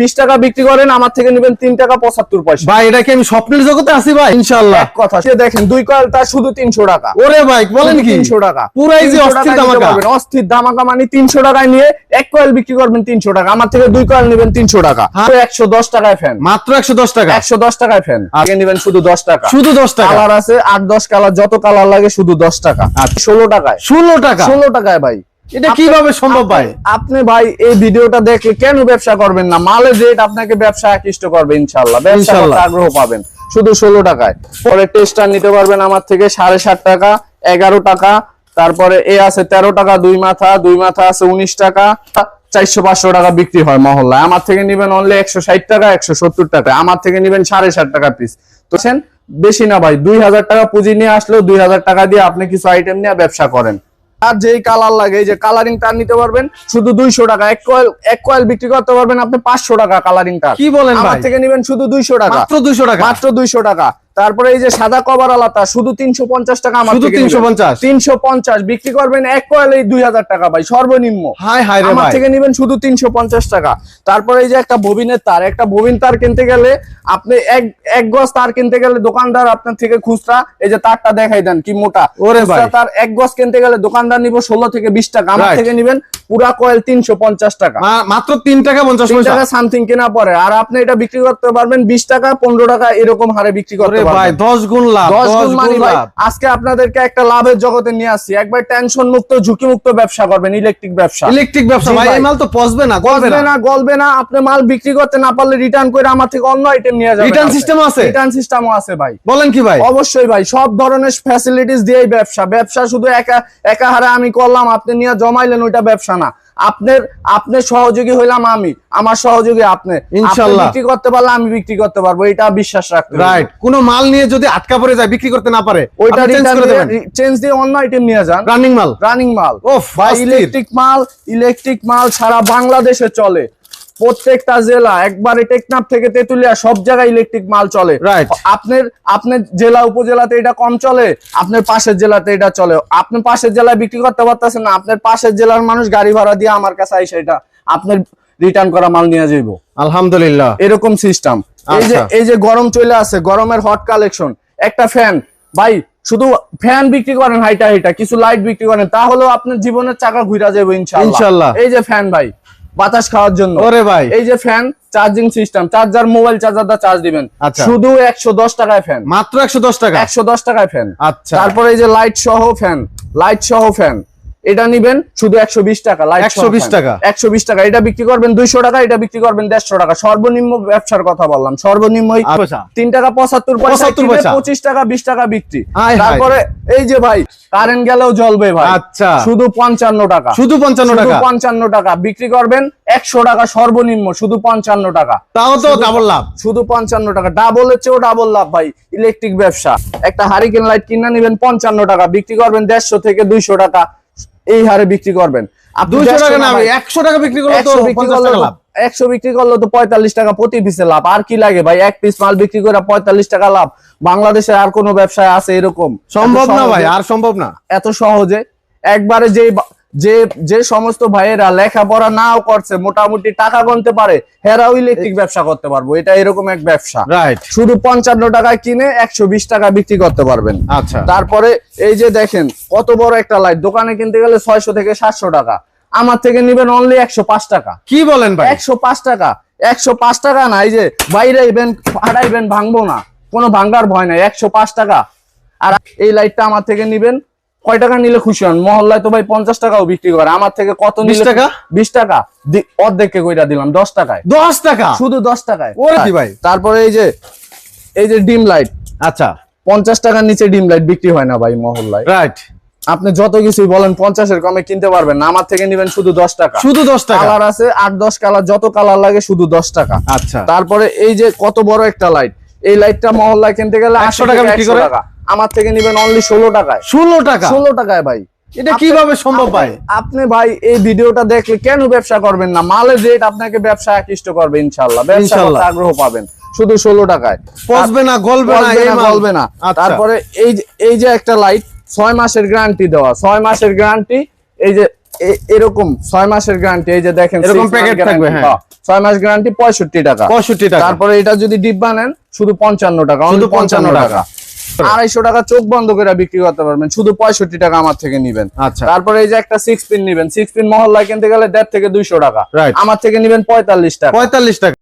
বিশ টাকা বিক্রি করেন আমার থেকে নেবেন টাকা পঁচাত্তর পয়সা। ভাই এটা কি আমি স্বপ্নের জগতে আছি ভাই? কথা সে দেখেন দুই কয়েল তার শুধু তিনশো টাকা। ওরে ভাই বলেন কি? তিনশো টাকা। পুরাই যে অস্থির। অস্থির মানে তিনশো টাকায় নিয়ে এক কয়েল বিক্রি করবেন তিনশো টাকা আমার থেকে দুই কয়েল নেবেন তিনশো টাকা। হ্যাঁ। একশো দশ টাকায় ফ্যান মাত্র একশো দশ টাকা? একশো দশ টাকায় ফ্যান আগে নেবেন শুধু দশ টাকা। শুধু টাকা? কালার আছে আট দশ কালার যত কালার লাগে শুধু দশ টাকা। ষোলো টাকায়। ষোলো টাকা? ষোলো টাকায় ভাই। এটা কীভাবে সম্ভব ভাই? আপনি- ভাই এই ভিডিওটা দেখে কেন ব্যবসা করবেন না? মালের রেট আপনাকে ব্যবসা আকৃষ্ট করবে ইনশাল্লাহ ব্যবসা আগ্রহ পাবেন। শুধু ষোলো টাকায়। পরে টেস্টার নিতে পারবেন আমার থেকে সাড়ে সাত টাকা এগারো টাকা। তারপরে এ আছে তেরো টাকা দুই মাথা দুই মাথা আছে উনিশ টাকা। চারশো পাঁচশো টাকা বিক্রি হয় মহল্লায়। আমার থেকে নিবেন অনলি একশো ষাট টাকা একশো সত্তর টাকা। আমার থেকে নিবেন সাড়ে ষাট টাকা পিস তো বেশি না ভাই দুই হাজার টাকা পুঁজি নিয়ে আসলেও দুই হাজার টাকা দিয়ে আপনি কিছু আইটেম নিয়ে ব্যবসা করেন। আর যেই কালার লাগে এই যে কালারিং তার নিতে পারবেন শুধু দুইশো টাকা। এক কয়েল এক কয়েল বিক্রি করতে পারবেন আপনি পাঁচশো টাকা কালারিং তার কি বলেন আমার থেকে নিবেন শুধু দুইশো টাকা। মাত্র দুইশো টাকা? মাত্র দুইশো টাকা। তারপরে এই যে সাদা কভার আলাদা শুধু তিনশো পঞ্চাশ টাকা আমার শুধু 350 তিনশো পঞ্চাশ? বিক্রি করবেন এক কয়েল এই দুই হাজার টাকা ভাই সর্বনিম্ন। হাই হাই আমার থেকে নেবেন শুধু তিনশো পঞ্চাশ টাকা। তারপরে এই যে একটা ববিনের তার একটা ববিন তার কিনতে গেলে আপনি এক এক গজ তার কিনতে গেলে দোকানদার আপনার থেকে খুচরা এই যে তারটা দেখাই দেন কি মোটা। ওরে ভাই। তার এক গজ কিনতে গেলে দোকানদার নিব ষোলো থেকে বিশ টাকা আমার থেকে নিবেন পুরা কয়েল তিনশো পঞ্চাশ টাকা। মাত্র তিন টাকা পঞ্চাশ টাকা সামথিং কেনা পরে আর আপনি এটা বিক্রি করতে পারবেন বিশ টাকা পনেরো টাকা এরকম হারে বিক্রি করতে ভাই গুণ লাভ গুণ লাভ। আজকে আপনাদেরকে একটা লাভের জগতে নিয়ে আসছি। একবার টেনশন মুক্ত ঝুঁকি মুক্ত ব্যবসা করবেন ইলেকট্রিক ব্যবসা। ইলেকট্রিক ব্যবসা ভাই ভাই। এই মাল তো পচবে না গলবে না। গলবে না। আপনি মাল বিক্রি করতে না পারলে রিটার্ন করে আমার থেকে অন্য আইটেম নিয়ে যাবেন Return system আছে? রিটার্ন সিস্টেমও আছে ভাই। বলেন কি ভাই? অবশ্যই ভাই। সব ধরনের ফ্যাসিলিটিস দিয়েই ব্যবসা। ব্যবসা শুধু একা একা হারে আমি করলাম আপনি নিয়ে জমাইলেন ওইটা ব্যবসা না। আপনার আপনার সহযোগী হইলাম আমি আমার সহযোগী আপনি। ইনশাআল্লাহ ইনশাল্লাহ। বিক্রি করতে পারলে আমি বিক্রি করতে পারব এটা বিশ্বাস রাখতে রাইট কোন মাল নিয়ে যদি আটকা পড়ে যায় বিক্রি করতে না পারে ওইটা চেঞ্জ করে দেবেন। চেঞ্জ দিয়ে অন্য আইটেম নিয়ে যান। রানিং মাল। রানিং মাল। ও ভাই ইলেকট্রিক মাল ইলেকট্রিক মাল সারা বাংলাদেশে চলে। প্রত্যেকটা জেলা একবারে টেকনাফ থেকে তেতুলিয়া সব জায়গায় ইলেকট্রিক মাল চলে. আপনার আপনার জেলা উপজেলাতে এটা কম চলে আপনার পাশের জেলাতে এটা চলে। আপনার পাশের জেলায় বিক্রি করতে পারতেছেন না আপনার পাশের জেলার মানুষ গাড়ি ভাড়া দিয়ে আমার কাছে আইসে এটা আপনার রিটার্ন করা মাল নিয়ে যাইবো। আলহামদুলিল্লাহ। এরকম সিস্টেম এই যে আচ্ছা। এই যে গরম চলে আছে গরমের হট কালেকশন একটা ফ্যান ভাই শুধু ফ্যান বিক্রি করেন হাইটা হাইটা কিছু লাইট বিক্রি করেন তাহলেও আপনার জীবনের চাকা ঘুরা যাবে ইনশাআল্লাহ। এই যে ফ্যান ভাই। বাতাস খাওয়ার জন্য। ওরে ভাই। এই যে fan charging system charger mobile charger দা চার্জ দিবেন। আচ্ছা। শুধু একশো দশ টাকায় ফ্যান মাত্র একশো দশ টাকা? একশো দশ টাকায় ফ্যান আচ্ছা। তারপরে এই যে লাইট সহ ফ্যান লাইট সহ ফ্যান এটা নিবেন শুধু একশো বিশ টাকা লাইট 120 টাকা। একশো বিশ টাকা এটা বিক্রি করবেন দুইশো টাকা এটা বিক্রি করবেন দেড়শো টাকা। সর্বনিম্ন ব্যবসার কথা বললাম সর্বনিম্ন আচ্ছা। তিন টাকা পঁচাত্তর পয়সা পঁচিশ টাকা বিশ টাকা বিক্রি। তারপরে এই যে ভাই কারেন্ট গেলেও জ্বলবে ভাই। আচ্ছা। শুধু পঞ্চান্ন টাকা। শুধু পঞ্চান্ন টাকা। পঞ্চান্ন টাকা। বিক্রি করবেন একশো টাকা সর্বনিম্ন শুধু পঞ্চান্ন টাকা। তাও তো ডাবল লাভ। শুধু পঞ্চান্ন টাকা। ডাবলের চেয়েও ডাবল লাভ ভাই ইলেকট্রিক ব্যবসা। একটা হারিকেন লাইট কিনে নিবেন পঞ্চান্ন টাকা বিক্রি করবেন দেড়শো থেকে দুইশো টাকা। এই হারে বিক্রি করবেন। দুইশো টাকা না একশো টাকা বিক্রি করলে তো বিক্রি করলে লাভ। 100 বিক্রি করলে তো পঁয়তাল্লিশ টাকা প্রতি পিসে লাভ। আর কি লাগে ভাই? এক পিস মাল বিক্রি করে পঁয়তাল্লিশ টাকা লাভ। বাংলাদেশে আর কোনো ব্যবসায় আছে এরকম? সম্ভব না ভাই আর সম্ভব না। এত সহজে? একবারে যে যে যে সমস্ত ভাইয়েরা লেখাপড়া নাও করছে মোটামুটি টাকা গুনতে পারে হেরাও ইলেকট্রিক ব্যবসা করতে পারব। এটা এরকম এক ব্যবসা। রাইট শুধু পঞ্চান্ন টাকায় কিনে একশো বিশ টাকা বিক্রি করতে পারবেন। আচ্ছা। তারপরে এই যে দেখেন কত বড় একটা লাইট দোকানে কিনতে গেলে ছয়শো থেকে সাতশো টাকা। আমার থেকে নিবেন অনলি একশো পাঁচ টাকা। কি বলেন ভাই? একশো পাঁচ টাকা। একশো পাঁচ টাকা না এই যে বাইরে ইভেন ফাটাইবেন ভাঙবো না। কোনো ভাঙ্গার ভয় নাই একশো পাঁচ টাকা। আর এই লাইটটা আমার থেকে নিবেন কয় টাকা নিলে খুশি হন? মহল্লায় তো ভাই পঞ্চাশ টাকাও বিক্রি করে। আমার থেকে কত 20 নিলে টাকা? বিশ টাকা। অর্ধেককে কইরা দিলাম দশ টাকায়। দশ টাকা? শুধু দশ টাকায়। ওরে কি ভাই? তারপরে এই যে এই যে ডিম লাইট। আচ্ছা। পঞ্চাশ টাকার নিচে ডিম লাইট বিক্রি হয় না ভাই মহল্লায়। রাইট। আপনি যত কিছুই বলেন পঞ্চাশের কমে কিনতে পারবেন না। আমার থেকে নিবেন শুধু দশ টাকা। শুধু দশ টাকা? কালার আছে আট দশ কালার যত কালার লাগে শুধু দশ টাকা। আচ্ছা। তারপরে এই যে কত বড় একটা লাইট। এই লাইটটা মহল্লায় কিনতে গেলে 100 একশো টাকা টাকা বিক্রি করে? আমার থেকে নিবেন অনলি ষোলো টাকায়। ষোলো টাকা? ষোলো টাকায় ভাই। এটা কীভাবে সম্ভব ভাই? আপনি ভাই এই ভিডিওটা দেখলে কেন ব্যবসা করবেন না? মালের রেট আপনাকে ব্যবসা আকৃষ্ট করবে ইনশাল্লাহ ব্যবসা করতে আগ্রহ পাবেন। শুধু ষোলো টাকায়। পচবে না গলবে না গলবে না। আচ্ছা। তারপরে এই এই যে একটা লাইট ছয় মাসের গ্যারান্টি দেওয়া। ছয় মাসের গ্যারান্টি এই যে এরকম ছয় মাসের গ্যারান্টি এই যে দেখেন এরকম থাকবে, হ্যাঁ। ছয় মাস গ্যারান্টি পঁয়ষট্টি টাকা। পঁয়ষট্টি টাকা। তারপরে এটা যদি ডিব্বা নেন শুধু পঞ্চান্ন টাকা শুধু শুধু 55 পঞ্চান্ন টাকা। আড়াইশো টাকা চোখ বন্ধ করে বিক্রি করতে পারবেন। শুধু পঁয়ষট্টি টাকা আমার থেকে নিবেন। আচ্ছা। তারপরে এই যে একটা সিক্স পিন নিবেন। সিক্স পিন মহল্লায় কিনতে গেলে দেড় থেকে দুইশো টাকা. আমার থেকে নিবেন পঁয়তাল্লিশ টাকা। পঁয়তাল্লিশ টাকা।